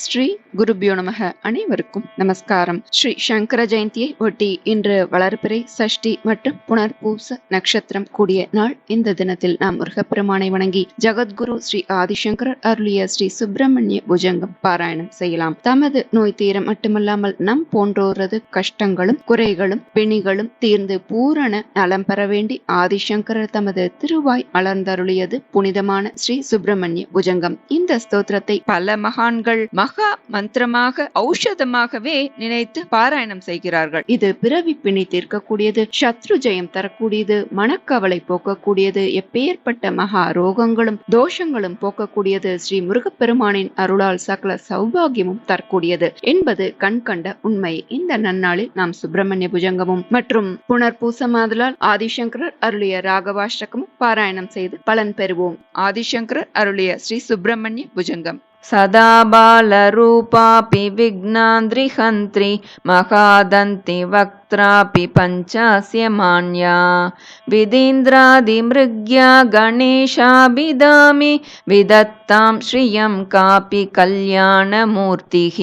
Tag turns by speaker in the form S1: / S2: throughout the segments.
S1: ஸ்ரீ குருபியோ நமக. அனைவருக்கும் நமஸ்காரம். ஸ்ரீ சங்கர ஜெயந்தியை ஒட்டி இன்று வளர்பிறை சஷ்டி மற்றும் புனர்பூச நட்சத்திரம் கூடிய நாள் இந்த தினத்தில் நாம் முருகப்பெருமானை வணங்கி ஜகத்குரு ஸ்ரீ ஆதிசங்கரர் அருளிய ஸ்ரீ சுப்பிரமணிய புஜங்கம் பாராயணம் செய்யலாம். தமது நோய் தீர மட்டுமல்லாமல் நம் போன்றோரது கஷ்டங்களும் குறைகளும் பிணிகளும் தீர்ந்து பூரண நலம் பெற வேண்டி ஆதிசங்கரர் தமது திருவாய் மலர்ந்தருளியது புனிதமான ஸ்ரீ சுப்பிரமணிய புஜங்கம். இந்த ஸ்தோத்திரத்தை பல மகான்கள் மகா மந்திரமாக ஔஷதமாகவே நினைத்து பாராயணம் செய்கிறார்கள். இது பிறவி பிணி தீர்க்கக்கூடியது சத்ரு ஜெயம் தரக்கூடியது மனக்கவலை போக்கக்கூடியது எப்பேற்பட்ட மகா ரோகங்களும் தோஷங்களும் போக்கக்கூடியது ஸ்ரீ முருகப்பெருமானின் அருளால் சகல சௌபாகியமும் தரக்கூடியது என்பது கண்கண்ட உண்மை. இந்த நன்னாளில் நாம் சுப்பிரமணிய புஜங்கமும் மற்றும் புனர்பூசமாதலால் ஆதிசங்கரர் அருளிய ராகவாஷ்டகமும் பாராயணம் செய்து பலன் பெறுவோம். ஆதிசங்கரர் அருளிய ஸ்ரீ சுப்பிரமணிய புஜங்கம்.
S2: सदा बालरूपापि विघ्नान्द्रिहन्त्रि महादन्ति वक्त्रापि पञ्चास्य मान्या। विधीन्द्रादिमृग्या गणेशाभिधामि विदत्तां श्रियं कापि कल्याणमूर्तिः।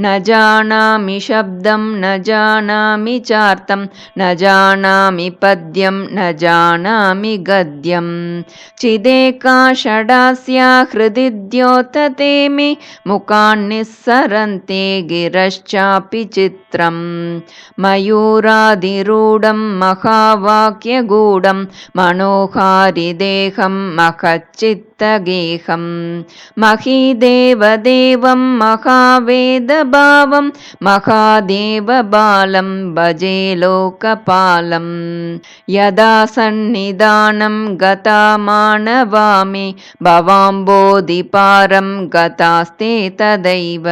S2: न जानामि शब्दं न जानामि चार्तं न जानामि पद्यं न जानामि गद्यं। चिदेका षडास्या हृदि द्योतते मे मुखान्निस्सरन्ते गिरश्चापि चित्रम् मयूरादिरूढं महावाक्यगूढं मनोहारिदेहं महच्चित्तगेहं। महीदेवदेवं महावेदभावं महादेवबालं भजे लोकपालं। यदा सन्निधानं गता मानवामि भवाम्बोधिपारं गतास्ते तदैव।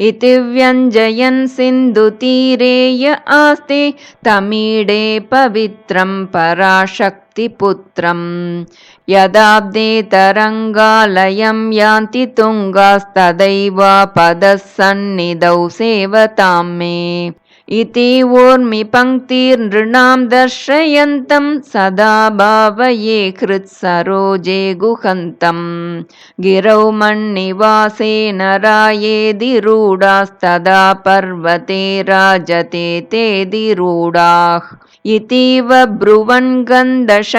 S2: इति व्यञ्जयन् सिन्धुतीरे आस्ते तमीडे पवित्रं पराशक्तिपुत्रम्। यदाब्दे तरङ्गालयं यान्ति तुङ्गास्तदैव पदः सन्निधौ सेवतां मे इति ऊर्मिपङ्क्तिर्नृणां दर्शयन्तं सदा भावये हृत्सरोजे गुहन्तं गिरौ मन्निवासे नरायेदिरूढास्तदा पर्वते राजते तेदिरूढाः इतीव ब्रुवन् गन्धशैलादिरूढः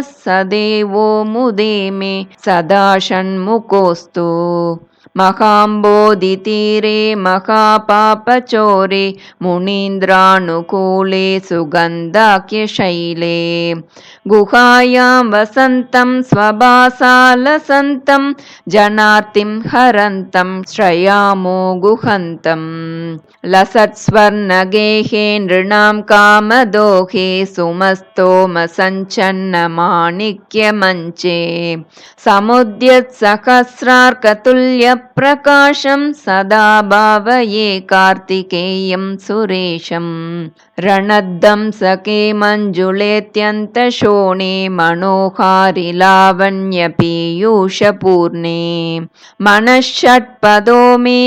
S2: स देवो मुदे मे सदा षण्मुखोऽस्तु महाम्बोधितीरे महापापचोरे मुनीन्द्रानुकूले सुगन्धाख्यशैले। गुहायां वसन्तं स्वभासालसन्तं जनार्तिं हरन्तं श्रयामो गुहन्तम् लसत्स्वर्णगेहे नृणां कामदोहे सुमस्तोमसञ्चन्नमाणिक्यमञ्चे समुद्यत्सहस्रार्कतुल्यप्रकाशं सदा भावये कार्तिकेयं सुरेशम् रणद्धंसके मञ्जुलेत्यन्तशोणे मनोहारि लावण्यपीयूषपूर्णे मनःषट्पदो मे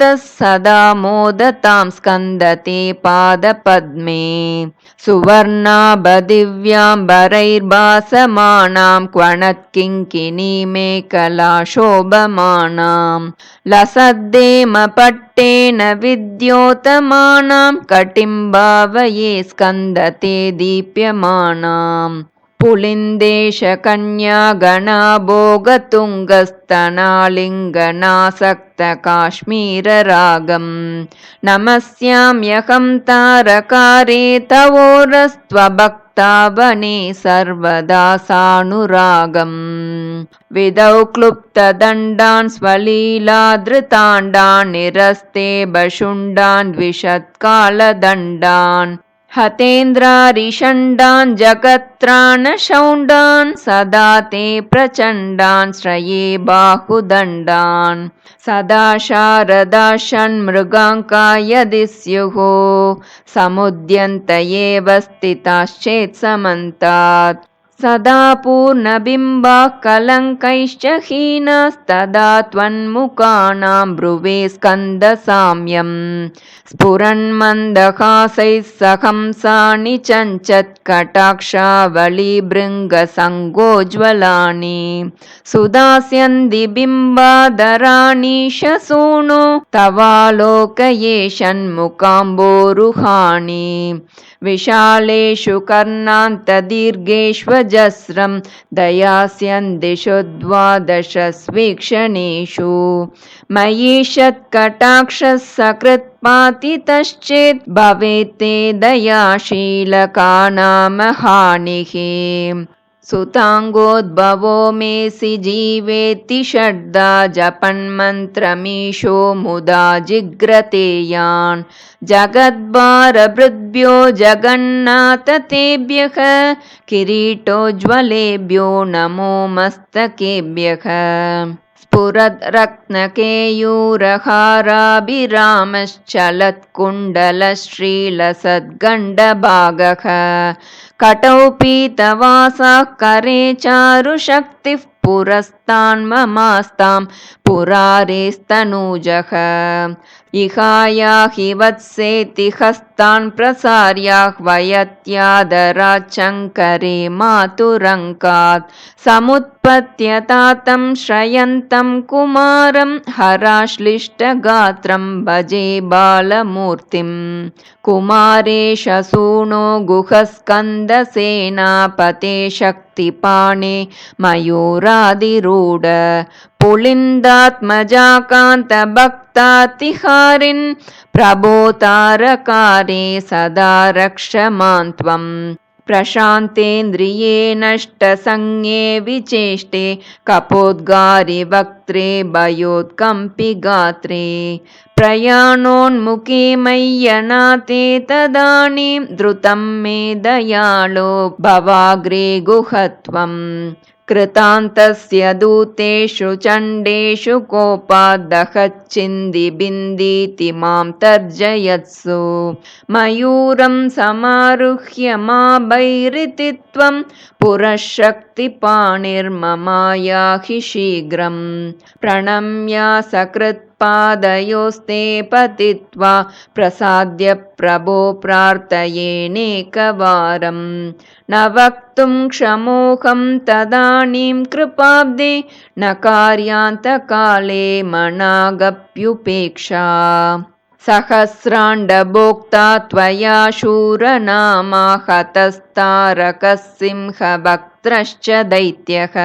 S2: भवक्लेशतप्तः सदा मोदतां स्कन्दते पादपद्मे सुवर्णाभदिव्याम्बरैर्भासमानां क्वणत्किङ्किनी मे कलाशोभमानां लसद्देमपट्टेन विद्योतमानां कटिं भावये स्कन्दते दीप्यमानाम् पुलिन्देशकन्या गणाभोगतुङ्गस्तनालिङ्गनासक्तकाश्मीररागं नमस्याम्यहं तारकारे तवोरस्त्वभक्तावने सर्वदा सानुरागम्। विदौ क्लुप्तदण्डान् स्वलीलाधृताण्डान् निरस्ते बशुण्डान् द्विषत्कालदण्डान् हतेन्द्रारिषण्डान् जगत्राणशौण्डान् सदा ते प्रचण्डान् श्रये बाहुदण्डान्। सदा शारदा षण्मृगाङ्का यदि स्युः समुद्यन्त एव स्थिताश्चेत् समन्तात् सदा पूर्णबिम्बाः कलङ्कैश्च हीनास्तदा त्वन्मुखानां भ्रुवे स्कन्दसाम्यम्। स्फुरन्मन्दहासैः सहंसानि चञ्चत्कटाक्षावलिभृङ्गसङ्गोज्ज्वलानि। सुदास्यन्ति बिम्बादराणि शसूनो तवालोकये षण्मुखाम्बोरुहाणि विशालेषु कर्णान्तदीर्घेष्वजस्रं दयास्यन्दिषु द्वादशस्वीक्षणेषु मयीषत्कटाक्षः सकृत्पातितश्चेत् भवेत् ते दयाशीलकानामहानिः सुताङ्गोद्भवो मेसि जीवेति षड्दा जपन्मन्त्रमीशो मुदा जिग्रतेयान्। जगद्भारभृद्भ्यो जगन्नाथ तेभ्यः किरीटोज्ज्वलेभ्यो नमो मस्तकेभ्यः स्फुरद्रत्नकेयूरहाराभिरामश्चलत्कुण्डलश्रीलसद्गण्डभागः कटौ पीतवासः करे चारुशक्तिः पुरस्तान्ममास्तां पुरारेस्तनूजः इहायाहि वत्सेति हस्तान् प्रसार्याह्वयत्यादराच्चङ्करे मातुरङ्कात् समुत्पत्यतातं श्रयन्तं कुमारं हराश्लिष्टगात्रं भजे बालमूर्तिम् कुमारेश सूनो गुहस्कन्दसेनापते शक्तिपाणे मयूरादिरूढ पुलिन्दात्मजाकान्तभक्तातिहारिन् प्रभोतारकारे सदा रक्ष त्वम् प्रशान्तेन्द्रिये नष्टसंज्ञे विचेष्टे कपोद्गारि वक्त्रे भयोत्कम्पि गात्रे प्रयाणोन्मुखे मय्यनाथे तदानीं द्रुतं मे दयालो भवाग्रे गुहत्वम् कृतान्तस्य दूतेषु चण्डेषु कोपाद्दहच्चिन्दिबिन्दीति मां तर्जयत्सु। मयूरं समारुह्य मा भैरिति त्वं पुरःशक्तिपाणिर्ममायाहि शीघ्रं प्रणम्या सकृत् पादयोस्ते पतित्वा प्रसाद्य प्रभो प्रार्थयेनेकवारं न वक्तुं क्षमोहं तदानीं कृपाब्दे न कार्यान्तकाले मनागप्युपेक्षा सहस्राण्डभोक्ता त्वया शूरनामा हतस्तारकसिंहभक्त्रश्च दैत्यः।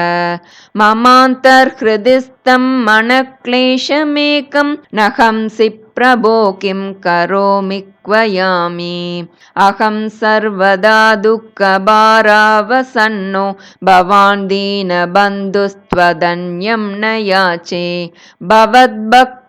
S2: ममान्तर्हृदिस्थं मनक्लेशमेकं न हंसि प्रभो किं करोमि क्वयामि। अहं सर्वदा दुःखभारावसन्नो भवान् दीनबन्धुस्त्वदन्यं न याचे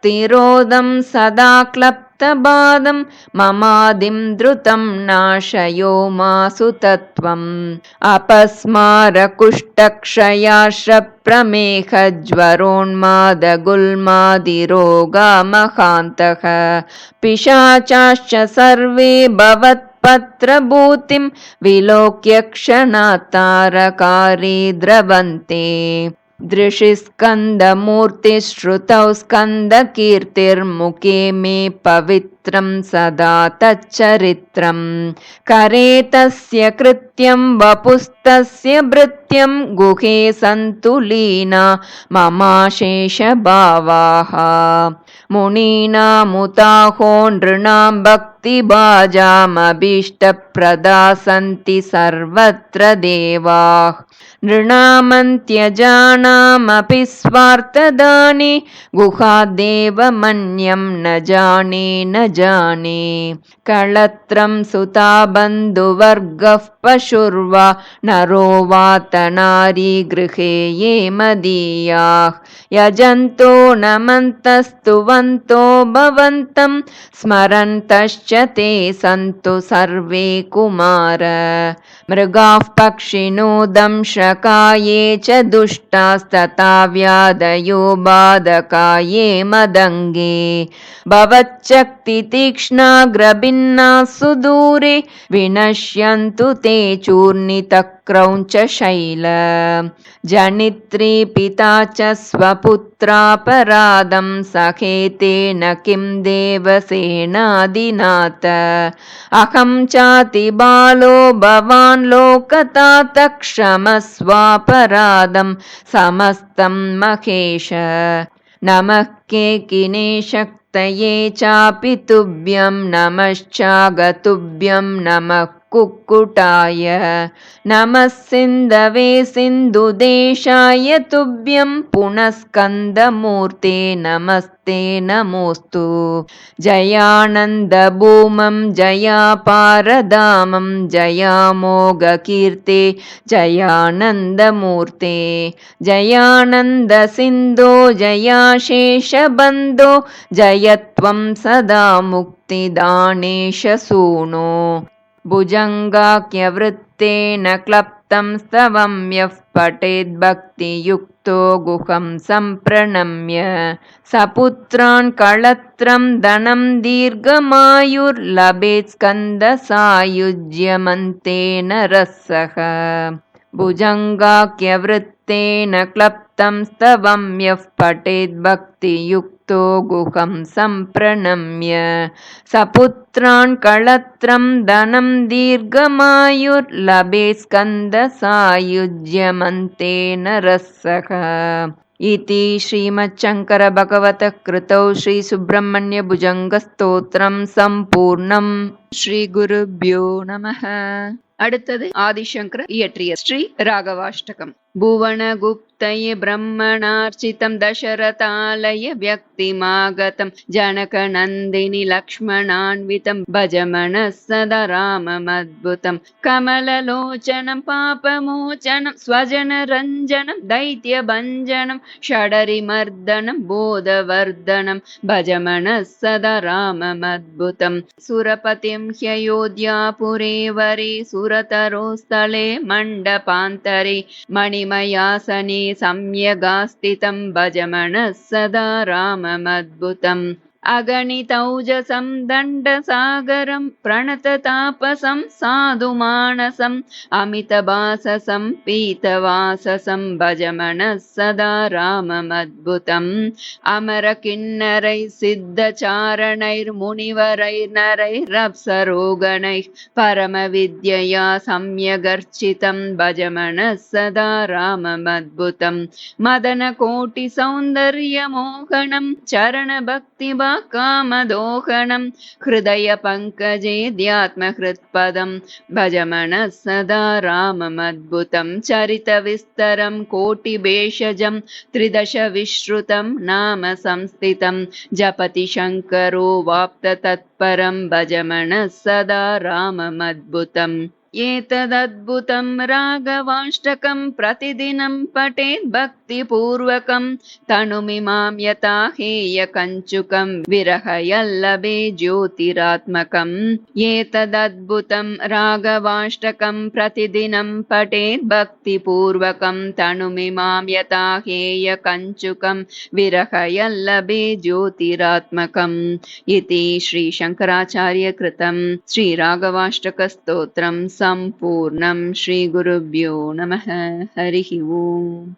S2: भवद्भक्तिरोधं सदा क्लप्तबादं ममादिं द्रुतं नाशयो मासु तत्त्वम्। अपस्मारकुष्ठक्षयाश्रप्रमेहज्वरोन्मादगुल्मादिरोगामहान्तः। पिशाचाश्च सर्वे भवत्पत्रभूतिं विलोक्य क्षणात्तारकारे द्रवन्ते दृशिस्कन्दमूर्तिश्रुतौ स्कन्दकीर्तिर्मुखे मे पवित्रं सदा तच्चरित्रं। करे तस्य कृत्यं वपुस्तस्य भृत्यं गुहे सन्तु लीना ममाशेषभावाः। मुनीनामुताहो नृणां भक्तिभाजामभीष्टप्रदा सन्ति सर्वत्र देवाः। नृणामन्त्यजानामपि स्वार्थदाने गुहादेव मन्यं न जाने न जाने कळत्रं सुता बन्धुवर्गः पशुर्वा नरो वातनारी गृहे ये मदीयाः। यजन्तो नमन्तस्तुवन्तो भवन्तं स्मरन्तश्च ते सन्तु सर्वे कुमार। मृगाः पक्षिणो दंशकाये च दुष्टास्तथा व्याधयो बाधकाये मदङ्गे। भवच्चक्तितीक्ष्णाग्रभिन्नाः
S3: खिन्नासु दूरे विनश्यन्तु ते चूर्णितक्रौञ्चशैल जनित्री पिता च स्वपुत्रापराधं सखेतेन किं देवसेनादिनाथ। अहं चाति बालो भवान् लोकतातक्षमस्वापराधं समस्तं महेश। नमः केकिने शक्तये चापि तुभ्यं नमश्चागतुभ्यं नमः कुक्कुटाय। नमः सिन्धवे सिन्धुदेशाय तुभ्यं पुनः स्कन्दमूर्ते नमस्ते नमोऽस्तु। जयानन्दभूमं जयापारधामं जयामोघकीर्ते जयानन्दमूर्ते। जयानन्दसिन्धो जयाशेषबन्धो जयत्वं सदा मुक्तिदानेशसूनो भुजङ्गाख्यवृत्तेन क्लप्तं स्तवं यः पठेद्भक्तियुक्तो गुहं सम्प्रणम्य। सपुत्रान् कळत्रं धनं दीर्घमायुर्लभेत् स्कन्दसायुज्यमन्तेन रसः भुजङ्गाख्यवृत्तेन क्लप्तं स्तवं यः पठेद्भक्तियुक्तो गुहं सम्प्रणम्य सपुत्रान् कळत्रं धनं दीर्घमायुर्लभेत् स्कन्दसायुज्यमन्तेन रसः इति श्रीमच्छङ्करभगवतः कृतौ श्रीसुब्रह्मण्यभुजङ्गस्तोत्रं सम्पूर्णम्
S2: ஸ்ரீகுருப்யோ நமः அடுத்தது ஆதிசங்கர இயற்றிய ஸ்ரீ ராகவாஷ்டகம் भुवनगुप्तये ब्रह्मणार्चितं दशरथालय व्यक्तिमागतं जनकनन्दिनि लक्ष्मणान्वितं भज मनः सदा राममद्भुतं कमललोचनं पापमोचनं स्वजनरञ्जनं दैत्यभञ्जनं षडरिमर्दनं बोधवर्धनं भज मनः सदा राममद्भुतं। सुरपतिं ह्ययोध्यापुरे वरे सुरतरोस्थले मण्डपान्तरे मणि मणिमयासने सम्यगास्थितं भजमनः सदा राममद्भुतम् अगणितौजसं दण्डसागरं प्रणततापसं साधुमानसम् अमितभाससं पीतवाससं भजमनः सदा राममद्भुतम् अमरकिन्नरैः सिद्धचारणैर्मुनिवरैर्नरैरप्सरोगणैः परमविद्यया सम्यगर्चितं भजमनः सदा राममद्भुतम् मदनकोटिसौन्दर्यमोहनं चरणभक्तिभा कामदोहनं हृदयपङ्कजेद्यात्महृत्पदं भजमनः सदा राममद्भुतं। चरितविस्तरं कोटिभेषजं त्रिदशविश्रुतं नाम संस्थितं। जपति शङ्करो वाप्ततत्परं। भजमनः सदा राममद्भुतम् एतदद्भुतं राघवाष्टकं प्रतिदिनं पठेत् भक्तिपूर्वकं तनुमिमां यथा हेयकञ्चुकं विरहयल्लभे ज्योतिरात्मकम्। एतदद्भुतं राघवाष्टकं प्रतिदिनं पठेत् भक्तिपूर्वकं तनुमिमां यथा हेयकञ्चुकं विरहयल्लभे ज्योतिरात्मकम् इति श्रीशङ्कराचार्यकृतं श्रीराघवाष्टकस्तोत्रं सम्पूर्णं श्रीगुरुभ्यो नमः हरिः ओम्